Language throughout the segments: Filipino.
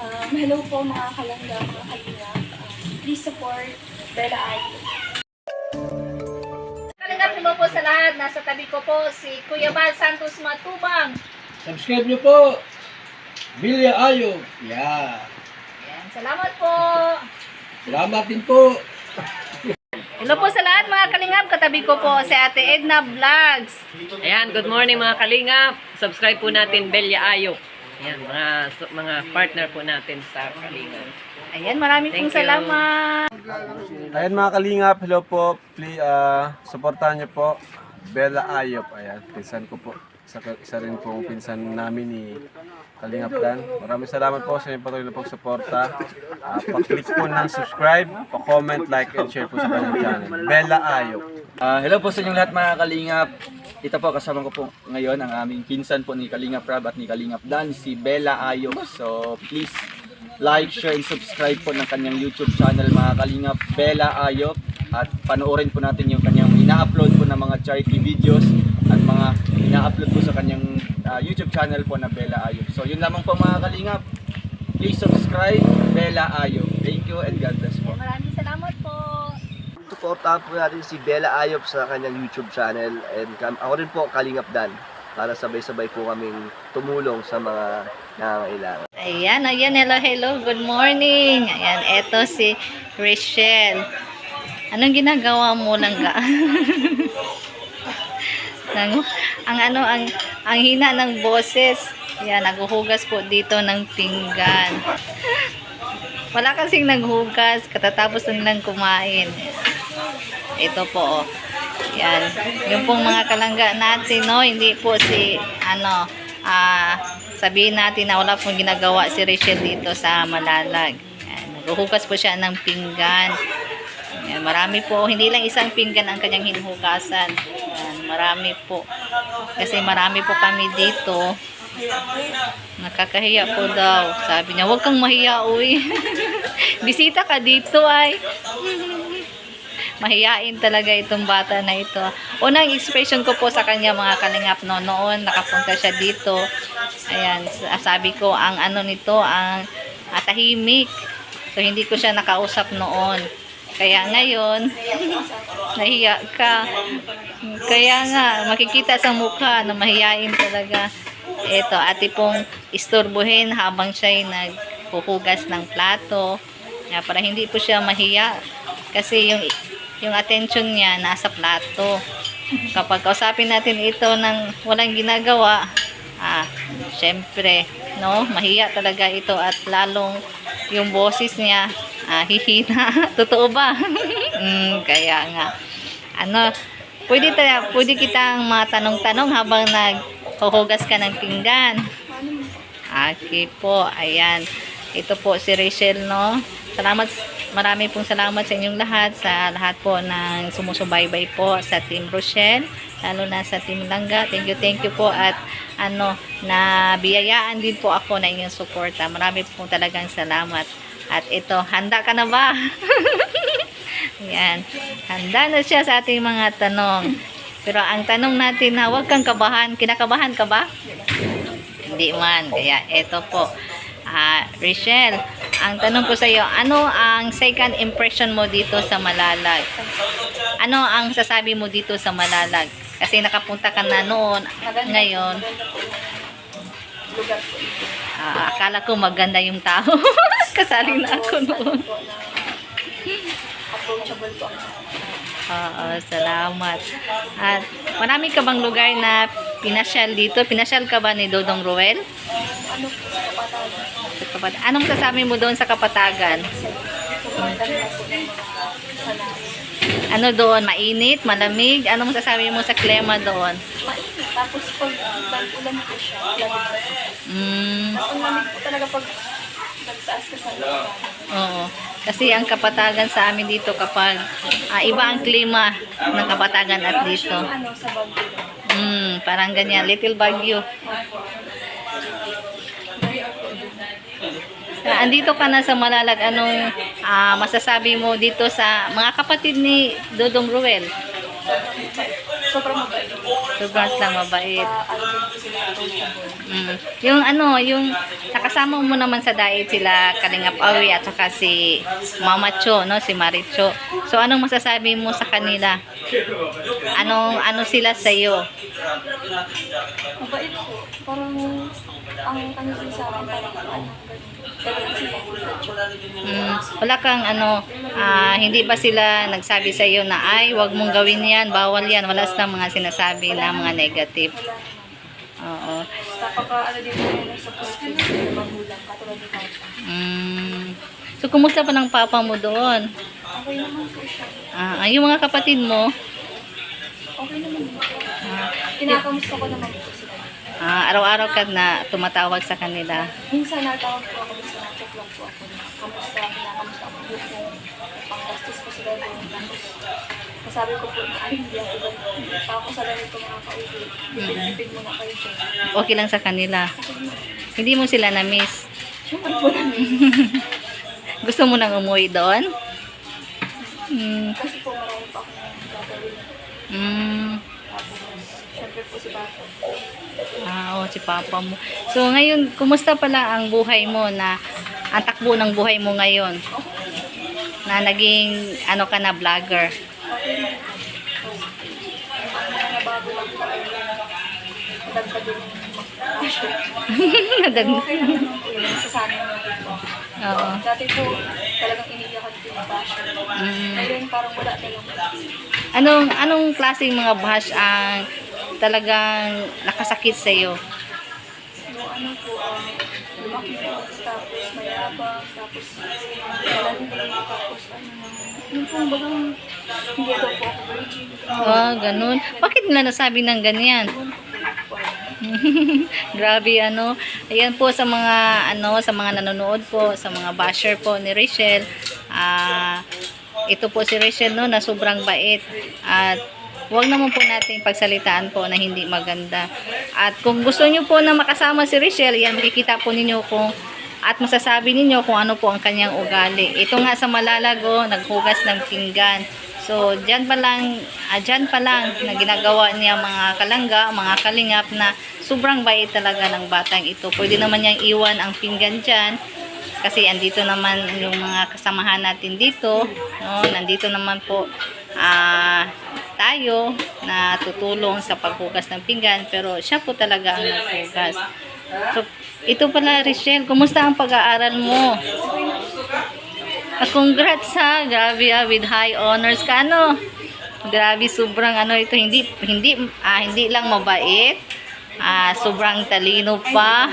Um, hello po mga kalangga, mga kalingap. Um, please support Bella Ayo. Kalingap mo po sa lahat. Nasa tabi ko po si Kuya Bal Santos Matubang. Subscribe nyo po. Bilya Ayo. Yeah. Yan. Salamat po. Salamat din po. Hello po sa lahat mga kalingap. Katabi ko po si Ate Edna Vlogs. Ayan, good morning mga kalingap. Subscribe po natin Belia Ayok. Ayan, mga so- mga partner po natin sa kalingap. Ayan, marami pong you. salamat. Ayan mga kalingap, hello po. Please, uh, supportahan niyo po. Bella Ayop. Ayan, pinsan ko po. Isa, isa rin pong pinsan namin ni Kalingap Dan. Maraming salamat po sa inyong patuloy na pagsuporta. Uh, pa-click po ng subscribe, pa-comment, like, and share po sa kanyang channel. Bella Ayop. Ah, hello po sa inyong lahat mga kalingap. Ito po kasama ko po ngayon ang aming pinsan po ni Kalingap Rab at ni Kalingap Dan, si Bella Ayok. So please like, share, and subscribe po ng kanyang YouTube channel mga kalingap Bella Ayok. At panoorin po natin yung kanyang ina-upload po ng mga charity videos at mga ina-upload po sa kanyang ah, YouTube channel po na Bella Ayok. So yun lamang po mga kalingap. Please subscribe Bella Ayok. Thank you and God bless po. Suportahan po natin si Bella Ayop sa kanyang YouTube channel and ako rin po Kalingap Dan para sabay-sabay po kaming tumulong sa mga nangangailangan. Ayan, ayan, hello, hello, good morning. Ayan, eto si Rachel. Anong ginagawa mo lang ga? Nang, ang ano, ang, ang hina ng boses. Ayan, naghuhugas po dito ng pinggan. Wala kasing naghugas, katatapos na nilang kumain. Ito po, oh. Yan. Yung pong mga kalangga natin, no, hindi po si, ano, ah, sabihin natin na wala pong ginagawa si Rachel dito sa Malalag. Yan. Naghuhugas po siya ng pinggan. Yan. Marami po, hindi lang isang pinggan ang kanyang hinuhugasan. Yan. Marami po. Kasi marami po kami dito. Nakakahiya po daw. Sabi niya, huwag kang mahiya, uy. Bisita ka dito, ay. Mahiyain talaga itong bata na ito. Unang expression ko po sa kanya mga kalingap no, noon nakapunta siya dito. Ayan, sabi ko ang ano nito, ang ah, tahimik. So hindi ko siya nakausap noon. Kaya ngayon, nahiya ka. Kaya nga, makikita sa mukha na mahiyain talaga. Ito, ate pong istorbohin habang siya'y naghuhugas ng plato. Para hindi po siya mahiya. Kasi yung yung attention niya nasa plato. Kapag kausapin natin ito ng walang ginagawa, ah, syempre, no, mahiya talaga ito at lalong yung boses niya, ah, hihina. Totoo ba? mm, kaya nga. Ano, pwede, tayo, pwede kitang matanong-tanong habang naghuhugas ka ng pinggan. Okay po, ayan. Ito po si Rachel, no? Salamat, marami pong salamat sa inyong lahat, sa lahat po ng sumusubaybay po sa Team Rochelle, lalo na sa Team Langga. Thank you, thank you po at ano, na biyayaan din po ako na inyong suporta. Marami pong talagang salamat. At ito, handa ka na ba? Yan. Handa na siya sa ating mga tanong. Pero ang tanong natin na huwag kang kabahan. Kinakabahan ka ba? Hindi man. Kaya ito po. Ah, Rachel, ang tanong ko sa iyo, ano ang second impression mo dito sa Malalag? Ano ang sasabi mo dito sa Malalag? Kasi nakapunta ka na noon, ngayon. Ah, akala ko maganda yung tao. Kasali na ako noon. Approachable po. Oo, salamat. At marami ka bang lugar na pinasyal dito? Pinasyal ka ba ni Dodong Ruel? Ano sa kapatagan? Anong sasabi mo doon sa Kapatagan? Ano doon? Mainit? Malamig? Anong sasabi mo sa klema doon? Mainit. Tapos pag nag-ulan po siya, lamig. Mm, ang lamig po talaga pag nagtaas ka sa lugar. oo. Kasi ang Kapatagan sa amin dito kapag ah, iba ang klima ng Kapatagan at dito. Bagyo. Mm, parang ganyan. Little Baguio. Ah, andito ka na sa Malalag. Anong ah, masasabi mo dito sa mga kapatid ni Dodong Ruel? Sobrang mabait. Sobrang silang mabait. Sila. Mm. Yung ano, yung nakasama mo naman sa diet sila Kalingap Awi at saka si Mama Cho, no, si Maricho. So anong masasabi mo sa kanila? Anong ano sila sa iyo? Mabait po. Parang ang ano din sa akin, parang ano, sila. Mm, wala kang ano, ah, hindi ba sila nagsabi sa iyo na ay, wag mong gawin 'yan, bawal 'yan. Wala silang mga sinasabi na mga negative. Oo. Napaka ano din po yun sa support ng magulang, katulad ni Papa. Mm. So kumusta pa ng papa mo doon? Okay naman po siya. Ah, yung mga kapatid mo, Okay naman po. Kinakamusta ko naman po sila. ah, araw-araw ka na tumatawag sa kanila. Minsan natawag po ako sa check lang po ako. Na Kamusta, kinakamusta ako po kung panggastos ko sila doon. Tapos, masabi ko po na ay hindi ako ba, pa ako sa ko mga kauwi. Bipid-bipid muna kayo dyan. Okay lang sa kanila. Hindi mo sila na-miss. Siyempre po namin. Gusto mo nang umuwi doon? Mm, Kasi po marami pa akong gagawin. mm, Tapos, siyempre po si Bata. ah, oh, si papa mo. So ngayon, kumusta pala ang buhay mo na ang takbo ng buhay mo ngayon? Na naging ano ka na vlogger. Nadagdag. Oo. Dati po, talagang iniyakan ko yung fashion. Mm. Ngayon, parang wala na lang. Anong anong klaseng mga bash ang talagang nakasakit sa malanding, tapos ano na, yung po, bagang hindi daw po. Ah, ganun. Bakit nila nasabi ng ganyan? Grabe ano. Ayan po sa mga ano sa mga nanonood po, sa mga basher po ni Rachel. Ah, ito po si Rachel no na sobrang bait at Huwag naman po natin pagsalitaan po na hindi maganda. At kung gusto niyo po na makasama si Rachel, yan makikita po ninyo kung at masasabi ninyo kung ano po ang kanyang ugali. Ito nga sa Malalago, naghugas ng pinggan. So, dyan pa lang, ah, dyan pa lang na ginagawa niya mga kalangga, mga kalingap na sobrang bait talaga ng batang ito. Pwede naman niyang iwan ang pinggan dyan kasi andito naman yung mga kasamahan natin dito. No? Nandito naman po ah, tayo na tutulong sa paghugas ng pinggan pero siya po talaga ang naghugas. So, ito pala, Richelle, kumusta ang pag-aaral mo? Ah, congrats ha, grabe ah, with high honors ka, ano? Grabe, sobrang ano ito, hindi, hindi, ah, hindi lang mabait, ah, sobrang talino pa.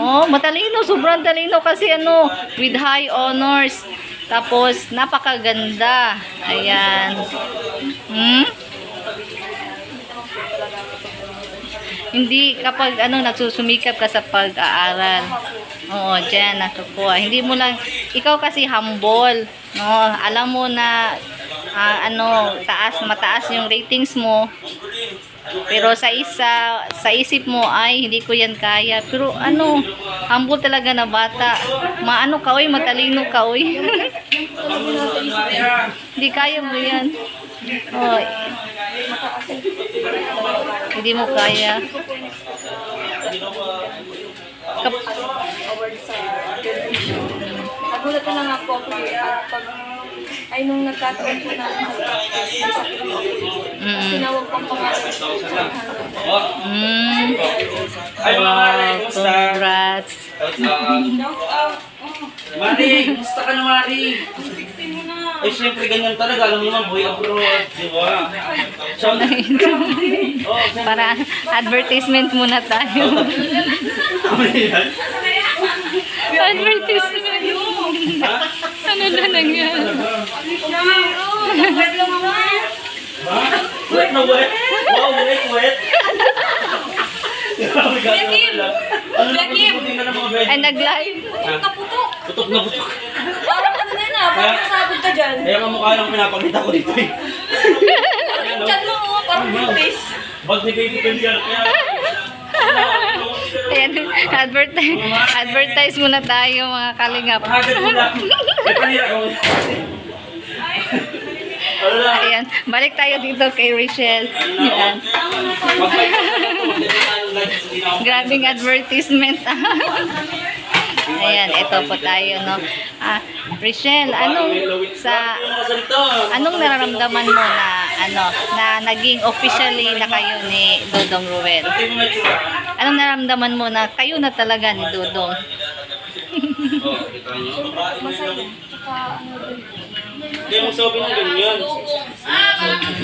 Oh, matalino, sobrang talino kasi ano, with high honors. Tapos, napakaganda. Ayan. Hmm? Hindi kapag ano nagsusumikap ka sa pag-aaral. Oo, diyan nakukuha. Hindi mo lang ikaw kasi humble, no? Alam mo na ah, ano, taas mataas yung ratings mo. Pero sa isa sa isip mo ay hindi ko yan kaya. Pero ano, humble talaga na bata. Maano ka oy, matalino ka oy. Hindi kaya mo yan. Oh, hindi mo kaya. Kap-. Nagulat na lang ako at pag ay nung nagkataon po. Tapos Mm. tinawag ko ang pangalan ko. Mm. Wow, congrats. Mari, gusto ka na Mari? Eh, syempre ganyan talaga. Alam mo naman, boy abroad. Di ba? So, oh, Para advertisement muna tayo. advertisement. ano na nangyari? wet na wet. Wow, wet, wet. Bekim! Bekim! Ay, nag-live. Putok na putok. Ano na yun ah, parang sabog ka dyan. Kaya kamukha lang pinapakita ko dito eh. Dyan mo, oh, parang face. Bag ni Baby yan. Kaya, Ayan, advertise, advertise muna tayo mga kalingap. Ayan, balik tayo dito kay Rachel. Ayan. Grabing advertisement. Ayan, ito po tayo, no. Ah, Rachel, anong sa anong nararamdaman mo na ano na naging officially na kayo ni Dodong Ruel? Anong nararamdaman mo na kayo na talaga ni Dodong? Masaya. Tsaka ano din. Hindi mo sabi ng ganyan.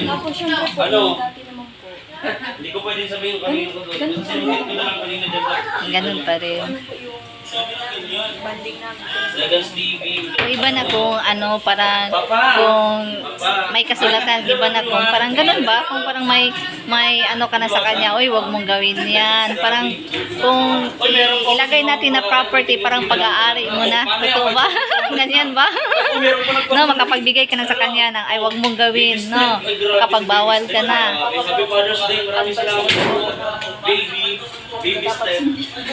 Tapos syempre po, Ano? Hindi ko pwedeng sabihin kung kanino ko doon. Kanina Ganun pa rin. Ano yung banding namin. O iba na kung ano, parang Papa! kung may kasulatan, iba na kung parang ganun ba? Kung parang may may ano ka na sa kanya, oy, wag mong gawin yan. Parang kung ilagay natin na property, parang pag-aari mo na. Totoo ba? Ganyan ba? no, makapagbigay ka na sa kanya ng ay wag mong gawin, no. Kapag bawal ka na. Happy Father's Day. Maraming salamat po. Baby. Baby step.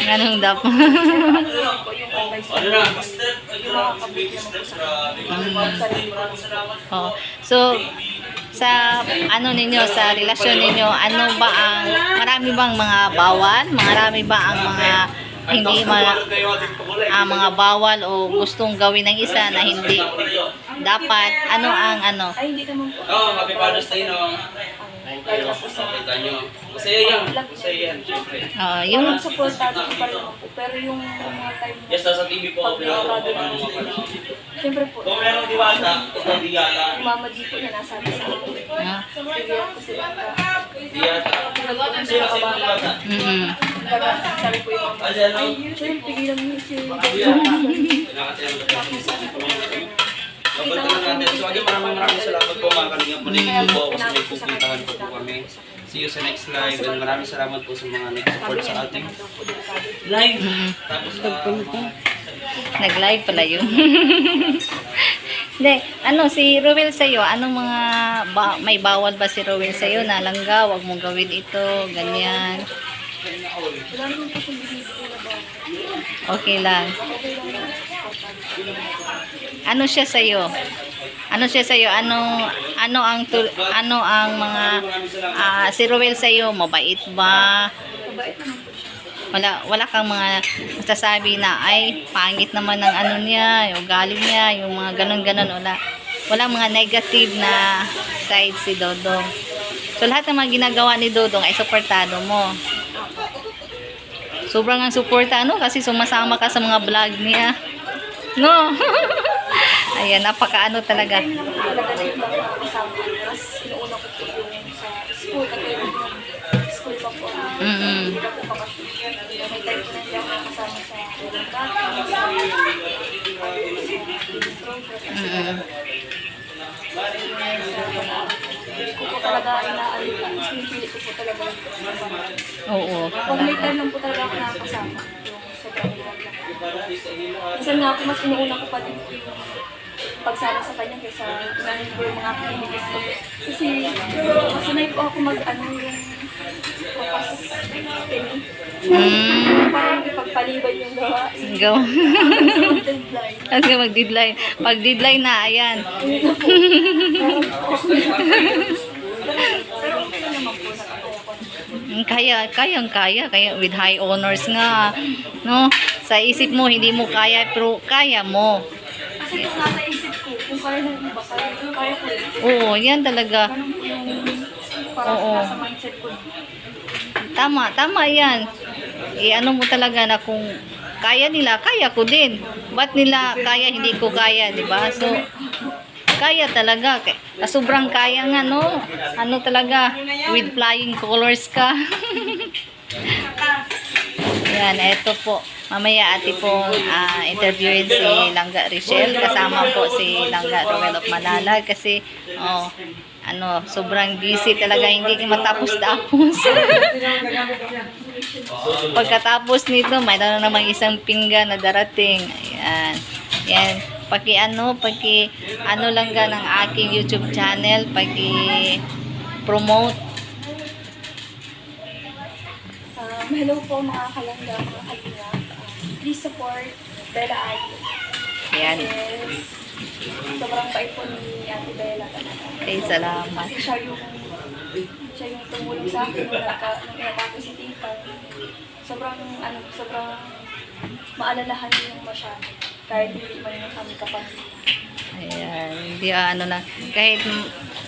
Ganun daw. Ano Ano mga. Oh. So, sa ano ninyo, sa relasyon ninyo, ano ba ang, marami bang mga bawal? Marami ba ang mga hindi ma, ang mga bawal o gustong gawin ng isa na hindi dapat? Ano ang ano? Ay, hindi naman po. Oh, Happy Father's Day no. Ano, kahit na po sa Kita nyo. Masaya yan. Masaya yan, syempre. Oh, yung yung supportado ko pa rin po. Pero yung mga time na Yes, nasa TV po ako mga pala. Siyempre po, Kung merong diwata, ito diwata. yung mama G po niya nasabi sa akin. ah, Sige ako sila ka. Diwata. Sino si diwata? mm Sabi po yung mama. Ano? Sir, pigilan mo si Nakatiyang ko. Babalik na natin. So again, maraming maraming salamat po mga kalingap. Muli po ako sa may pupuntahan po po kami. See you sa next live. And maraming salamat po sa mga nag-support sa ating live. Tapos uh, nag-live pala yun. Hindi, ano, si Rowel sa'yo, anong mga, ba, may bawal ba si Rowel sa'yo na langga, wag mong gawin ito, ganyan. Okay lang. Ano siya sa'yo? Ano siya sa'yo? Anong, ano ang, tul- ano ang mga, ah, si sa'yo, mabait ba? Mabait siya. Wala, wala kang mga masasabi na, ay, pangit naman ng ano niya, yung ugali niya, yung mga ganun-ganun, wala. Wala mga negative na side si Dodong. So, lahat ng mga ginagawa ni Dodong ay suportado mo. Sobrang ang suporta, ano? Kasi sumasama ka sa mga vlog niya. No? Ayan, napaka-ano talaga. Time lang po talaga na yung mga kasama. Mas inuuna ko po yung sa school. Kasi yung school pa po. Mm-mm. Hindi na po bakasyon. May time po na hindi ako kasama sa. Mm-mm. Hindi ko po talaga inaalita. Pinipili ko po talaga. Oo. Pag may time lang po talaga ako nakakasama. Yung sobrang. Minsan nga ako mas inuuna ko pa din po yung pagsama sa kanya kaysa unahin ko yung mga activities ko. Kasi masanay po ako mag ano yung kapas. Mm. Parang ipagpaliban yung gawa. Go. Deadline. Kasi mag-deadline. Pag deadline na, ayan. Pero okay lang naman po nakakaya ko. Mm, Kaya, kayang kaya. Kaya with high honors nga. No? Sa isip mo, hindi mo kaya, pero kaya mo. Kasi kung nasa kaya ng iba, kaya, kaya ko. Oo, yan talaga. Ganun po yung parang Oo. nasa mindset ko. Tama, tama yan. Eh, ano mo talaga na kung kaya nila, kaya ko din. Ba't nila kaya, hindi ko kaya, di ba? So, kaya talaga. Kaya- Sobrang kaya nga, no? Ano talaga, with flying colors ka. Yan, eto po. Mamaya ate po ah, interviewin si Langga Richelle. Kasama po si Langga Roel of Malalag kasi oh, ano, sobrang busy talaga. Hindi matapos-tapos. Pagkatapos nito, mayroon na namang isang pinggan na darating. Ayan. Yan. Paki ano, paki ano lang ga ng aking YouTube channel, paki promote. Um, hello po mga kalangga, mga kalinga. Please support Bella Ayo. Yan. Yes. Sobrang bait po ni Ate Bella talaga. Ay, salamat. Kasi siya yung siya yung tumulong sa akin nung inatake si tita. Sobrang ano, sobrang maalalahan yung masyado. Kahit hindi man yung kami kapamilya. Ayan, hindi ah, ano lang, kahit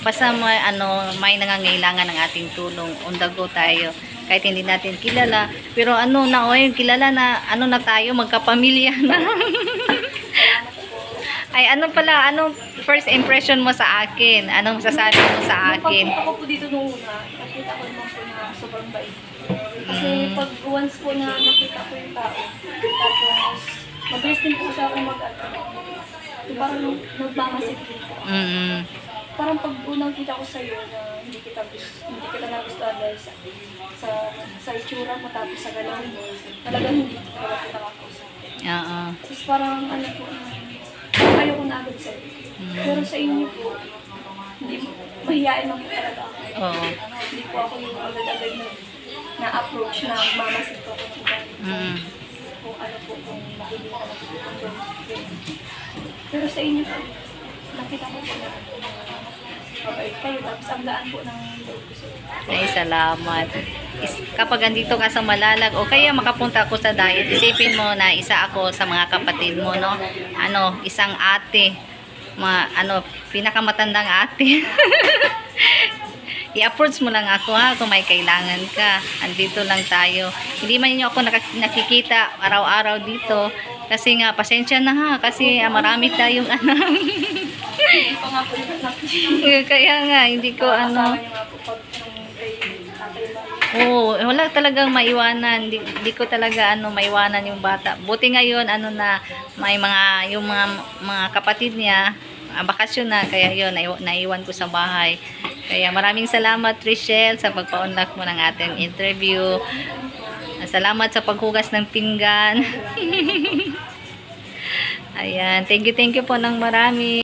basta may, ano, may nangangailangan ng ating tulong, on the go tayo. Kahit hindi natin kilala, pero ano na, o kilala na, ano na tayo, magkapamilya na. Ay, ano pala, anong first impression mo sa akin? Anong masasabi mo sa akin? Nung pag- ako po dito nung una, nakita ko naman po na sobrang bait. Kasi pag once po na nakita ko yung tao, tapos mabilis din po siya akong mag-ano. Parang nagmamasid din po. Mm, Parang pag unang kita ko sa'yo na hindi kita gusto, hindi kita nagustuhan dahil sa, sa, sa itsura mo tapos sa galaw mo, talagang hindi talaga kita makausap. oo. Tapos parang ano po, um, ayaw ko na agad sa'yo. Pero sa inyo po, hindi mo, mahihain lang po talaga ako. Oo. Hindi po ako yung agad-agad na, na-approach na mamasid po ako ng. Mm. Kung ano po, kung makinig ka na po. Pero sa inyo po, nakita ko po na mabait kayo. Tapos ang daan po ng loob ko sa. Ay, salamat. Kapag andito ka sa Malalag o kaya makapunta ako sa diet, isipin mo na isa ako sa mga kapatid mo, no? Ano, isang ate. Ma, ano, pinakamatandang ate. I-approach mo lang ako ha kung may kailangan ka. Andito lang tayo. Hindi man niyo ako nak- nakikita araw-araw dito. Kasi nga, pasensya na ha. Kasi ah, marami tayong anak. Kaya nga, hindi ko ano. Oo, wala talagang maiwanan. Di, di ko talaga ano maiwanan yung bata. Buti ngayon ano na may mga yung mga mga kapatid niya ah, bakasyon na kaya yun naiw- naiwan ko sa bahay. Kaya maraming salamat Richelle sa pagpa-unlock mo ng ating interview. Salamat sa paghugas ng pinggan. Ayan, thank you, thank you po ng marami.